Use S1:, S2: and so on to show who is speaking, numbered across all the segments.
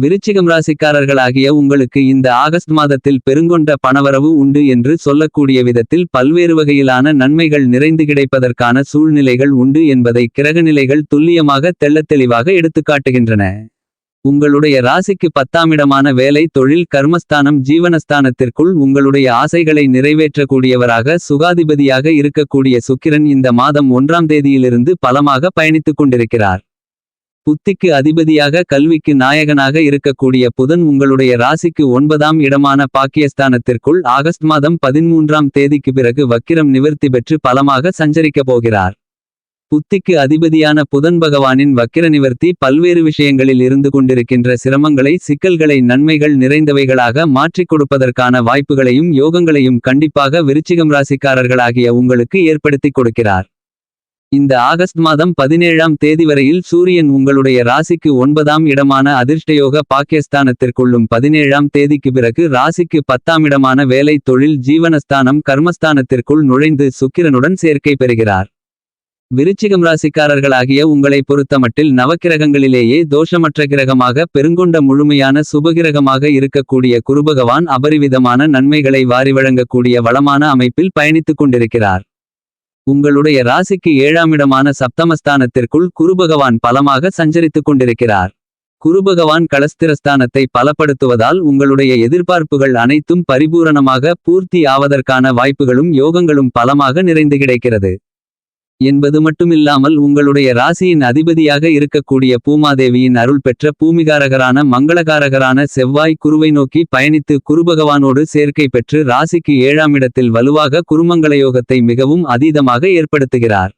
S1: விருச்சிகம் ராசிக்காரர்களாகிய உங்களுக்கு இந்த ஆகஸ்ட் மாதத்தில் பெருங்கொண்ட பணவரவு உண்டு என்று சொல்லக்கூடிய விதத்தில் பல்வேறு வகையிலான நன்மைகள் நிறைந்து கிடைப்பதற்கான சூழ்நிலைகள் உண்டு என்பதை கிரகநிலைகள் துல்லியமாக தெள்ளத்தெளிவாக எடுத்துக்காட்டுகின்றன உங்களுடைய ராசிக்கு பத்தாமிடமான வேலை தொழில் கர்மஸ்தானம் ஜீவனஸ்தானத்திற்குள் உங்களுடைய ஆசைகளை நிறைவேற்றக்கூடியவராக சுகாதிபதியாக இருக்கக்கூடிய சுக்கிரன் இந்த மாதம் ஒன்றாம் தேதியிலிருந்து பலமாக பயணித்துக் கொண்டிருக்கிறார். புத்திக்கு அதிபதியாக கல்விக்கு நாயகனாக இருக்கக்கூடிய புதன் உங்களுடைய ராசிக்கு ஒன்பதாம் இடமான பாக்கியஸ்தானத்திற்குள் ஆகஸ்ட் மாதம் பதிமூன்றாம் தேதிக்கு பிறகு வக்கிரம் நிவர்த்தி பெற்று பலமாக சஞ்சரிக்கப் போகிறார். புத்திக்கு அதிபதியான புதன் பகவானின் வக்கிர நிவர்த்தி பல்வேறு விஷயங்களில் இருந்து கொண்டிருக்கின்ற சிரமங்களை சிக்கல்களை நன்மைகள் நிறைந்தவைகளாக மாற்றிக் கொடுப்பதற்கான வாய்ப்புகளையும் யோகங்களையும் கண்டிப்பாக விருச்சிகம் ராசிக்காரர்களாகிய உங்களுக்கு ஏற்படுத்திக் கொடுக்கிறார். இந்த ஆகஸ்ட் மாதம் பதினேழாம் தேதி வரையில் சூரியன் உங்களுடைய ராசிக்கு ஒன்பதாம் இடமான அதிர்ஷ்டயோக பாக்கியஸ்தானத்திற்குள்ளும் பதினேழாம் தேதிக்கு பிறகு ராசிக்கு பத்தாம் இடமான வேலை தொழில் ஜீவனஸ்தானம் கர்மஸ்தானத்திற்குள் நுழைந்து சுக்கிரனுடன் சேர்க்கை பெறுகிறார். விருச்சிகம் ராசிக்காரர்களாகிய உங்களை பொறுத்தமட்டில் நவக்கிரகங்களிலேயே தோஷமற்ற கிரகமாக பெருங்கொண்ட முழுமையான சுபகிரகமாக இருக்கக்கூடிய குருபகவான் அபரிவிதமான நன்மைகளை வாரி வழங்கக்கூடிய வளமான அமைப்பில் பயணித்துக் கொண்டிருக்கிறார். உங்களுடைய ராசிக்கு ஏழாமிடமான சப்தமஸ்தானத்திற்குள் குருபகவான் பலமாக சஞ்சரித்துக் கொண்டிருக்கிறார். குருபகவான் களஸ்திரஸ்தானத்தை பலப்படுத்துவதால் உங்களுடைய எதிர்பார்ப்புகள் அனைத்தும் பரிபூரணமாக பூர்த்தி ஆவதற்கான வாய்ப்புகளும் யோகங்களும் பலமாக நிறைந்து கிடைக்கிறது. என்பது மட்டுமில்லாமல் உங்களுடைய ராசியின் அதிபதியாக இருக்கக்கூடிய பூமாதேவியின் அருள் பெற்ற பூமிகாரகரான மங்களகாரகரான செவ்வாய் குருவை நோக்கி பயணித்து குருபகவானோடு சேர்க்கை பெற்று ராசிக்கு ஏழாம் இடத்தில் வலுவாக குருமங்களயோகத்தை மிகவும் அதீதமாக ஏற்படுத்துகிறார்.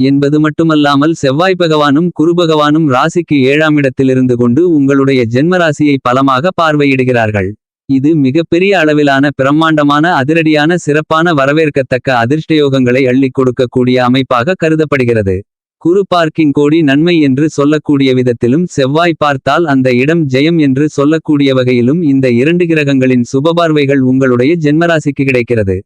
S1: என்பது மட்டுமல்லாமல் செவ்வாய் பகவானும் குருபகவானும் ராசிக்கு ஏழாம் இடத்திலிருந்து கொண்டு உங்களுடைய ஜென்மராசியை பலமாக பார்வையிடுகிறார்கள். இது மிகப்பெரிய அளவிலான பிரம்மாண்டமான அதிரடியான சிறப்பான வரவேற்கத்தக்க அதிர்ஷ்டயோகங்களை அள்ளிக் கொடுக்கக்கூடிய அமைப்பாக கருதப்படுகிறது. குரு பார்க்கிங் கோடி நன்மை என்று சொல்லக்கூடிய விதத்திலும் செவ்வாய் பார்த்தால் அந்த இடம் ஜெயம் என்று சொல்லக்கூடிய வகையிலும் இந்த இரண்டு கிரகங்களின் சுபபார்வைகள் உங்களுடைய ஜென்மராசிக்கு கிடைக்கிறது.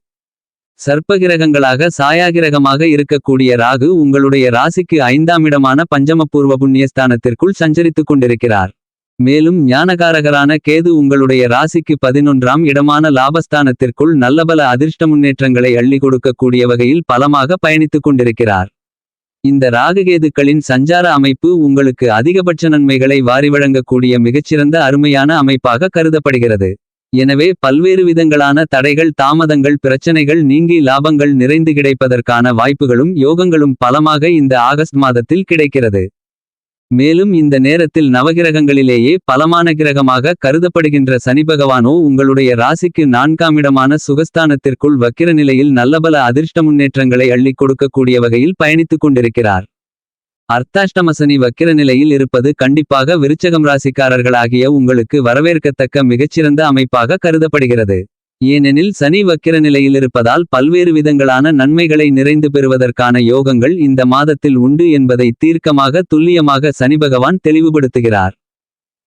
S1: சர்ப்பகிரகங்களாக சாயாகிரகமாக இருக்கக்கூடிய ராகு உங்களுடைய ராசிக்கு ஐந்தாம் இடமான பஞ்சமபூர்வ புண்ணியஸ்தானத்திற்குள் சஞ்சரித்துக் கொண்டிருக்கிறார். மேலும் ஞானகாரகரான கேது உங்களுடைய ராசிக்கு பதினொன்றாம் இடமான லாபஸ்தானத்திற்குள் நல்லபல அதிர்ஷ்ட முன்னேற்றங்களை அள்ளி கொடுக்கக்கூடிய வகையில் பலமாக பயணித்துக் கொண்டிருக்கிறார். இந்த ராககேதுக்களின் சஞ்சார அமைப்பு உங்களுக்கு அதிகபட்ச நன்மைகளை வாரி வழங்கக்கூடிய மிகச்சிறந்த அருமையான அமைப்பாக கருதப்படுகிறது. எனவே பல்வேறு விதங்களான தடைகள் தாமதங்கள் பிரச்சனைகள் நீங்கி லாபங்கள் நிறைந்து கிடைப்பதற்கான வாய்ப்புகளும் யோகங்களும் பலமாக இந்த ஆகஸ்ட் மாதத்தில் கிடைக்கிறது. மேலும் இந்த நேரத்தில் நவகிரகங்களிலேயே பலமான கிரகமாக கருதப்படுகின்ற சனி பகவானோ உங்களுடைய ராசிக்கு நான்காம் இடமான சுகஸ்தானத்திற்குள் வக்கிர நிலையில் நல்லபல அதிர்ஷ்ட முன்னேற்றங்களை அள்ளிக் கொடுக்கக்கூடிய வகையில் பயணித்துக் கொண்டிருக்கிறார். அர்த்தாஷ்டமசனி வக்கிர நிலையில் இருப்பது கண்டிப்பாக விருச்சகம் ராசிக்காரர்களாகிய உங்களுக்கு வரவேற்கத்தக்க மிகச்சிறந்த அமைப்பாக கருதப்படுகிறது. ஏனெனில் சனி வக்கிர நிலையிலிருப்பதால் பல்வேறு விதங்களான நன்மைகளை நிறைந்து பெறுவதற்கான யோகங்கள் இந்த மாதத்தில் உண்டு என்பதை தீர்க்கமாக துல்லியமாக சனி பகவான் தெளிவுபடுத்துகிறார்.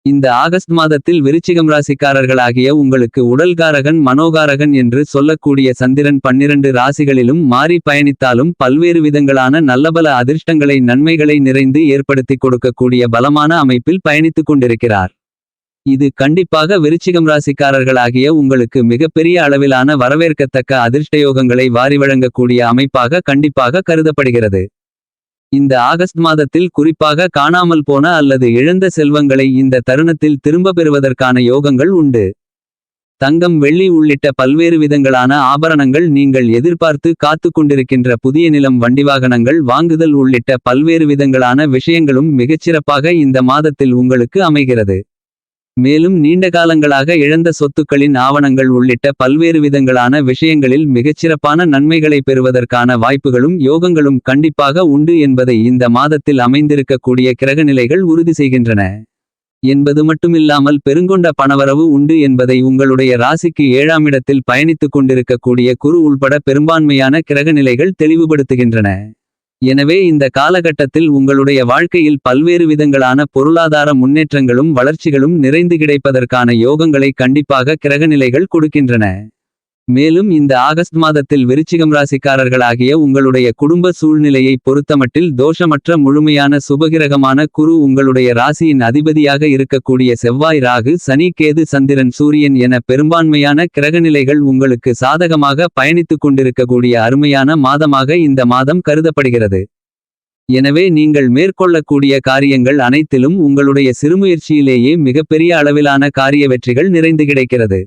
S1: இந்த ஆகஸ்ட் மாதத்தில் விருச்சிகம் ராசிக்காரர்களாகிய உங்களுக்கு உடல்காரகன் மனோகாரகன் என்று சொல்லக்கூடிய சந்திரன் பன்னிரண்டு ராசிகளிலும் மாறி பயணித்தாலும் பல்வேறு விதங்களான நல்லபல அதிர்ஷ்டங்களை நன்மைகளை நிறைந்து ஏற்படுத்திக் கொடுக்கக்கூடிய பலமான அமைப்பில் பயணித்துக் கொண்டிருக்கிறார். இது கண்டிப்பாக விருச்சிகம் ராசிக்காரர்களாகிய உங்களுக்கு மிகப்பெரிய அளவிலான வரவேற்கத்தக்க அதிர்ஷ்டயோகங்களை வாரி வழங்கக்கூடிய அமைப்பாக கண்டிப்பாக கருதப்படுகிறது. இந்த ஆகஸ்ட் மாதத்தில் குறிப்பாக காணாமல் போன அல்லது இழந்த செல்வங்களை இந்த தருணத்தில் திரும்ப பெறுவதற்கான யோகங்கள் உண்டு. தங்கம் வெள்ளி உள்ளிட்ட பல்வேறு விதங்களான ஆபரணங்கள் நீங்கள் எதிர்பார்த்து காத்து கொண்டிருக்கின்ற புதிய நிலம் வண்டிவாகனங்கள் வாங்குதல் உள்ளிட்ட பல்வேறு விதங்களான விஷயங்களும் மிகச்சிறப்பாக இந்த மாதத்தில் உங்களுக்கு அமைகிறது. மேலும் நீண்ட காலங்களாக இழந்த சொத்துக்களின் ஆவணங்கள் உள்ளிட்ட பல்வேறு விதங்களான விஷயங்களில் மிகச்சிறப்பான நன்மைகளை பெறுவதற்கான வாய்ப்புகளும் யோகங்களும் கண்டிப்பாக உண்டு என்பதை இந்த மாதத்தில் அமைந்திருக்கக்கூடிய கிரகநிலைகள் உறுதி செய்கின்றன. என்பது மட்டுமில்லாமல் பெருங்கொண்ட பணவரவு உண்டு என்பதை உங்களுடைய ராசிக்கு ஏழாம் இடத்தில் பயணித்துக் கொண்டிருக்கக்கூடிய குரு உள்பட பெரும்பான்மையான கிரகநிலைகள் தெளிவுபடுத்துகின்றன. எனவே இந்த காலகட்டத்தில் உங்களுடைய வாழ்க்கையில் பல்வேறு விதங்களான பொருளாதார முன்னேற்றங்களும் வளர்ச்சிகளும் நிறைந்து கிடைப்பதற்கான யோகங்களை கண்டிப்பாக கிரகநிலைகள் கொடுக்கின்றன. மேலும் இந்த ஆகஸ்ட் மாதத்தில் விருச்சிகம் ராசிக்காரர்களாகிய உங்களுடைய குடும்ப சூழ்நிலையை பொறுத்தமட்டில் தோஷமற்ற முழுமையான சுபகிரகமான குரு உங்களுடைய ராசியின் அதிபதியாக இருக்கக்கூடிய செவ்வாய் ராகு சனி கேது சந்திரன் சூரியன் என பெரும்பான்மையான கிரகநிலைகள் உங்களுக்கு சாதகமாக பயணித்துக் கொண்டிருக்கக்கூடிய அருமையான மாதமாக இந்த மாதம் கருதப்படுகிறது. எனவே நீங்கள் மேற்கொள்ளக்கூடிய காரியங்கள் அனைத்திலும் உங்களுடைய சிறுமுயற்சியிலேயே மிகப்பெரிய அளவிலான காரிய வெற்றிகள் நிறைந்து கிடைக்கிறது.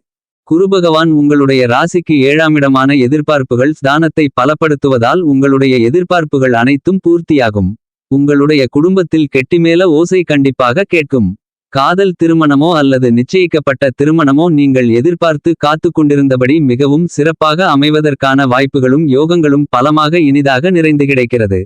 S1: குருபகவான் உங்களுடைய ராசிக்கு ஏழாமிடமான எதிர்பார்ப்புகள் ஸ்தானத்தை பலப்படுத்துவதால் உங்களுடைய எதிர்பார்ப்புகள் அனைத்தும் பூர்த்தியாகும். உங்களுடைய குடும்பத்தில் கெட்டிமேல ஓசை கண்டிப்பாக கேட்கும். காதல் திருமணமோ அல்லது நிச்சயிக்கப்பட்ட திருமணமோ நீங்கள் எதிர்பார்த்து காத்து கொண்டிருந்தபடி மிகவும் சிறப்பாக அமைவதற்கான வாய்ப்புகளும் யோகங்களும் பலமாக இனிதாக நிறைந்து கிடைக்கிறது.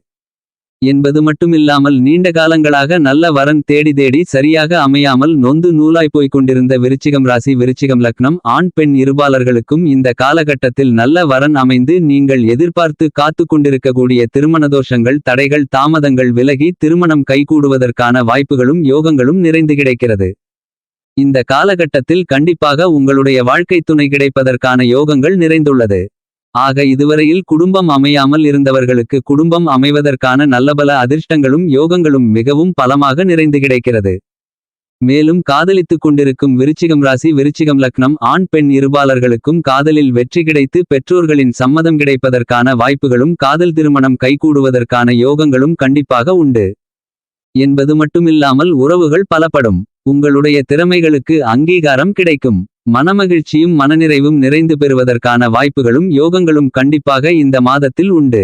S1: என்பது மட்டுமில்லாமல் நீண்ட காலங்களாக நல்ல வரன் தேடி தேடி சரியாக அமையாமல் நொந்து நூலாய் போய்க் கொண்டிருந்த விருச்சிகம் ராசி விருச்சிகம் லக்னம் ஆண் பெண் இருபாலர்களுக்கும் இந்த காலகட்டத்தில் நல்ல வரன் அமைந்து நீங்கள் எதிர்பார்த்து காத்து கொண்டிருக்கக்கூடிய திருமணதோஷங்கள் தடைகள் தாமதங்கள் விலகி திருமணம் கைகூடுவதற்கான வாய்ப்புகளும் யோகங்களும் நிறைந்து கிடைக்கிறது. இந்த காலகட்டத்தில் கண்டிப்பாக உங்களுடைய வாழ்க்கை துணை கிடைப்பதற்கான யோகங்கள் நிறைந்துள்ளது. ஆக இதுவரையில் குடும்பம் அமையாமல் இருந்தவர்களுக்கு குடும்பம் அமைவதற்கான நல்லபல அதிர்ஷ்டங்களும் யோகங்களும் மிகவும் பலமாக நிறைந்து கிடைக்கிறது. மேலும் காதலித்துக் கொண்டிருக்கும் விருச்சிகம் ராசி விருச்சிகம் லக்னம் ஆண் பெண் இருபாலர்களுக்கும் காதலில் வெற்றி கிடைத்து பெற்றோர்களின் சம்மதம் கிடைப்பதற்கான வாய்ப்புகளும் காதல் திருமணம் கைகூடுவதற்கான யோகங்களும் கண்டிப்பாக உண்டு. என்பது மட்டுமில்லாமல் உறவுகள் பலப்படும். உங்களுடைய திறமைகளுக்கு அங்கீகாரம் கிடைக்கும். மனமகிழ்ச்சியும் மனநிறைவும் நிறைந்து பெறுவதற்கான வாய்ப்புகளும் யோகங்களும் கண்டிப்பாக இந்த மாதத்தில் உண்டு.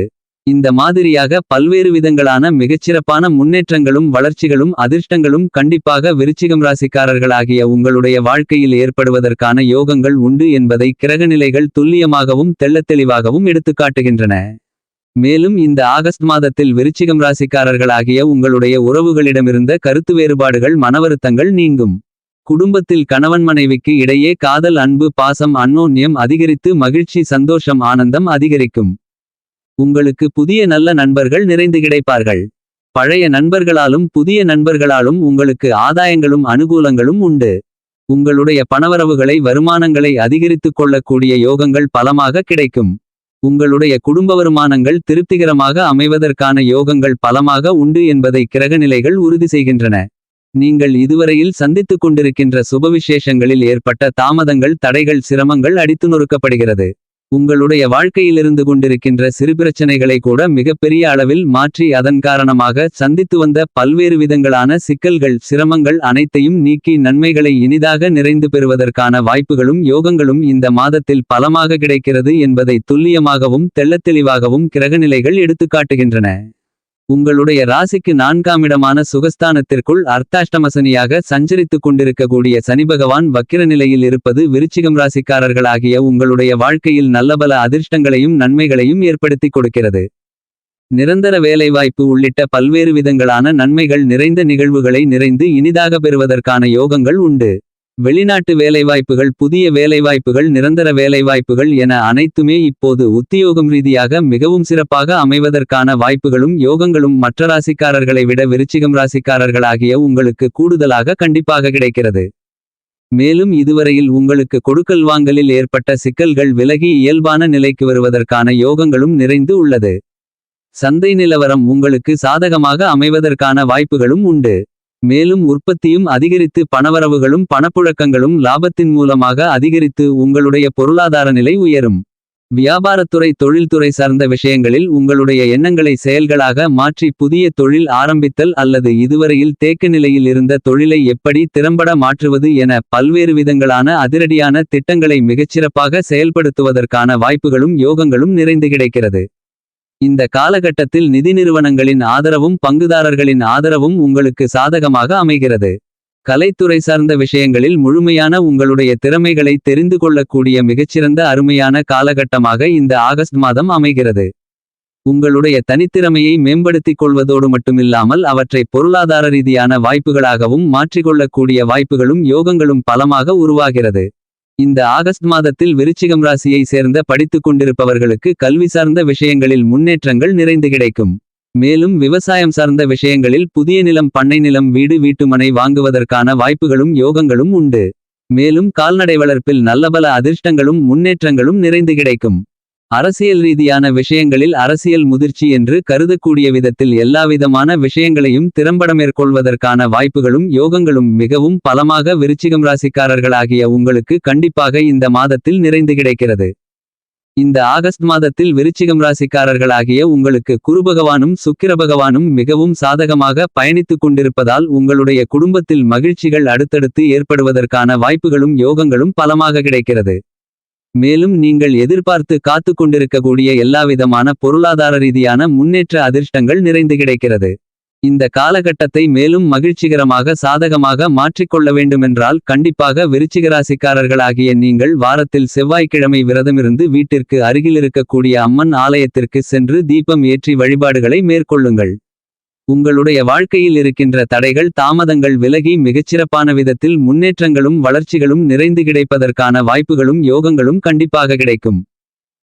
S1: இந்த மாதிரியாக பல்வேறு விதங்களான மிகச்சிறப்பான முன்னேற்றங்களும் வளர்ச்சிகளும் அதிர்ஷ்டங்களும் கண்டிப்பாக விருச்சிகம் ராசிக்காரர்களாகிய உங்களுடைய வாழ்க்கையில் ஏற்படுவதற்கான யோகங்கள் உண்டு என்பதை கிரகநிலைகள் துல்லியமாகவும் தெள்ளத்தெளிவாகவும் எடுத்துக்காட்டுகின்றன மேலும் இந்த ஆகஸ்ட் மாதத்தில் விருச்சிகம் ராசிக்காரர்களாகிய உங்களுடைய உறவுகளிடமிருந்த கருத்து வேறுபாடுகள் மனவருத்தங்கள் நீங்கும். குடும்பத்தில் கணவன் மனைவிக்கு இடையே காதல் அன்பு பாசம் அன்னோன்யம் அதிகரித்து மகிழ்ச்சி சந்தோஷம் ஆனந்தம் அதிகரிக்கும். உங்களுக்கு புதிய நல்ல நண்பர்கள் நிறைந்து கிடைப்பார்கள். பழைய நண்பர்களாலும் புதிய நண்பர்களாலும் உங்களுக்கு ஆதாயங்களும் அனுகூலங்களும் உண்டு. உங்களுடைய பணவரவுகளை வருமானங்களை அதிகரித்துக் கொள்ளக்கூடிய யோகங்கள் பலமாக கிடைக்கும். உங்களுடைய குடும்ப வருமானங்கள் திருப்திகரமாக அமைவதற்கான யோகங்கள் பலமாக உண்டு என்பதை கிரகநிலைகள் உறுதி செய்கின்றன. நீங்கள் இதுவரையில் சந்தித்துக் கொண்டிருக்கின்ற சுபவிசேஷங்களில் ஏற்பட்ட தாமதங்கள் தடைகள் சிரமங்கள் அடித்து நொறுக்கப்படுகிறது. உங்களுடைய வாழ்க்கையிலிருந்து கொண்டிருக்கின்ற சிறு பிரச்சனைகளை கூட மிகப்பெரிய அளவில் மாற்றி அதன் காரணமாக சந்தித்து வந்த பல்வேறு விதங்களான சிக்கல்கள் சிரமங்கள் அனைத்தையும் நீக்கி நன்மைகளை இனிதாக நிறைந்து பெறுவதற்கான வாய்ப்புகளும் யோகங்களும் இந்த மாதத்தில் பலமாக கிடைக்கிறது என்பதை துல்லியமாகவும் தெள்ளத்தெளிவாகவும் கிரகநிலைகள் எடுத்துக்காட்டுகின்றன. உங்களுடைய ராசிக்கு நான்காம் இடமான சுகஸ்தானத்திற்குள் அர்த்தாஷ்டமசனியாக சஞ்சரித்துக் கொண்டிருக்கக்கூடிய சனிபகவான் வக்கிர நிலையில் இருப்பது விருச்சிகம் ராசிக்காரர்களாகிய உங்களுடைய வாழ்க்கையில் நல்லபல அதிர்ஷ்டங்களையும் நன்மைகளையும் ஏற்படுத்திக் கொடுக்கிறது. நிரந்தர வேலைவாய்ப்பு உள்ளிட்ட பல்வேறு விதங்களான நன்மைகள் நிறைந்த நிகழ்வுகளை நிறைந்து இனிதாக பெறுவதற்கான யோகங்கள் உண்டு. வெளிநாட்டு வேலைவாய்ப்புகள் புதிய வேலைவாய்ப்புகள் நிரந்தர வேலைவாய்ப்புகள் என அனைத்துமே இப்போது உத்தியோகம் ரீதியாக மிகவும் சிறப்பாக அமைவதற்கான வாய்ப்புகளும் யோகங்களும் மற்ற ராசிக்காரர்களை விட விருச்சிகம் ராசிக்காரர்களாகிய உங்களுக்கு கூடுதலாக கண்டிப்பாக கிடைக்கிறது. மேலும் இதுவரையில் உங்களுக்கு கொடுக்கல் வாங்கலில் ஏற்பட்ட சிக்கல்கள் விலகி இயல்பான நிலைக்கு வருவதற்கான யோகங்களும் நிறைந்து உள்ளது. சந்தை நிலவரம் உங்களுக்கு சாதகமாக அமைவதற்கான வாய்ப்புகளும் உண்டு. மேலும் உற்பத்தியும் அதிகரித்து பணவரவுகளும் பணப்புழக்கங்களும் லாபத்தின் மூலமாக அதிகரித்து உங்களுடைய பொருளாதார நிலை உயரும். வியாபாரத்துறை தொழில்துறை சார்ந்த விஷயங்களில் உங்களுடைய எண்ணங்களை செயல்களாக மாற்றி புதிய தொழில் ஆரம்பித்தல் அல்லது இதுவரையில் தேக்க நிலையில் இருந்த தொழிலை எப்படி திறம்பட மாற்றுவது என பல்வேறு விதங்களான அதிரடியான திட்டங்களை மிகச்சிறப்பாக செயல்படுத்துவதற்கான வாய்ப்புகளும் யோகங்களும் நிறைந்து கிடைக்கிறது. இந்த காலகட்டத்தில் நிதி நிறுவனங்களின் ஆதரவும் பங்குதாரர்களின் ஆதரவும் உங்களுக்கு சாதகமாக அமைகிறது. கலைத்துறை சார்ந்த விஷயங்களில் முழுமையான உங்களுடைய திறமைகளை தெரிந்து கொள்ளக்கூடிய மிகச்சிறந்த அருமையான காலகட்டமாக இந்த ஆகஸ்ட் மாதம் அமைகிறது. உங்களுடைய தனித்திறமையை மேம்படுத்திக் கொள்வதோடு மட்டுமில்லாமல் அவற்றை பொருளாதார ரீதியான வாய்ப்புகளாகவும் மாற்றிக்கொள்ளக்கூடிய வாய்ப்புகளும் யோகங்களும் பலமாக உருவாகிறது. இந்த ஆகஸ்ட் மாதத்தில் விருச்சிகம் ராசியை சேர்ந்த படித்துக் கொண்டிருப்பவர்களுக்கு கல்வி சார்ந்த விஷயங்களில் முன்னேற்றங்கள் நிறைந்து கிடைக்கும். மேலும் விவசாயம் சார்ந்த விஷயங்களில் புதிய நிலம் பண்ணை நிலம் வீடு வீட்டுமனை வாங்குவதற்கான வாய்ப்புகளும் யோகங்களும் உண்டு. மேலும் கால்நடை வளர்ப்பில் நல்லபல அதிர்ஷ்டங்களும் முன்னேற்றங்களும் நிறைந்து கிடைக்கும். அரசியல் ரீதியான விஷயங்களில் அரசியல் முதிர்ச்சி என்று கருதக்கூடிய விதத்தில் எல்லாவிதமான விஷயங்களையும் திறம்பட மேற்கொள்வதற்கான வாய்ப்புகளும் யோகங்களும் மிகவும் பலமாக விருச்சிகம் ராசிக்காரர்களாகிய உங்களுக்கு கண்டிப்பாக இந்த மாதத்தில் நிறைந்து கிடைக்கிறது. இந்த ஆகஸ்ட் மாதத்தில் விருச்சிகம் ராசிக்காரர்களாகிய உங்களுக்கு குருபகவானும் சுக்கிரபகவானும் மிகவும் சாதகமாக பயணித்துக் கொண்டிருப்பதால் உங்களுடைய குடும்பத்தில் மகிழ்ச்சிகள் அடுத்தடுத்து ஏற்படுவதற்கான வாய்ப்புகளும் யோகங்களும் பலமாக கிடைக்கிறது. மேலும் நீங்கள் எதிர்பார்த்து காத்து கொண்டிருக்கக்கூடிய எல்லாவிதமான பொருளாதார ரீதியான முன்னேற்ற அதிர்ஷ்டங்கள் நிறைந்து கிடைக்கிறது. இந்த காலகட்டத்தை மேலும் மகிழ்ச்சிகரமாக சாதகமாக மாற்றிக்கொள்ள வேண்டுமென்றால் கண்டிப்பாக விருச்சிகராசிக்காரர்களாகிய நீங்கள் வாரத்தில் செவ்வாய்க்கிழமை விரதமிருந்து வீட்டிற்கு அருகிலிருக்கக்கூடிய அம்மன் ஆலயத்திற்கு சென்று தீபம் ஏற்றி வழிபாடுகளை மேற்கொள்ளுங்கள். உங்களுடைய வாழ்க்கையில் இருக்கின்ற தடைகள் தாமதங்கள் விலகி மிகச்சிறப்பான விதத்தில் முன்னேற்றங்களும் வளர்ச்சிகளும் நிறைந்து கிடைப்பதற்கான வாய்ப்புகளும் யோகங்களும் கண்டிப்பாக கிடைக்கும்.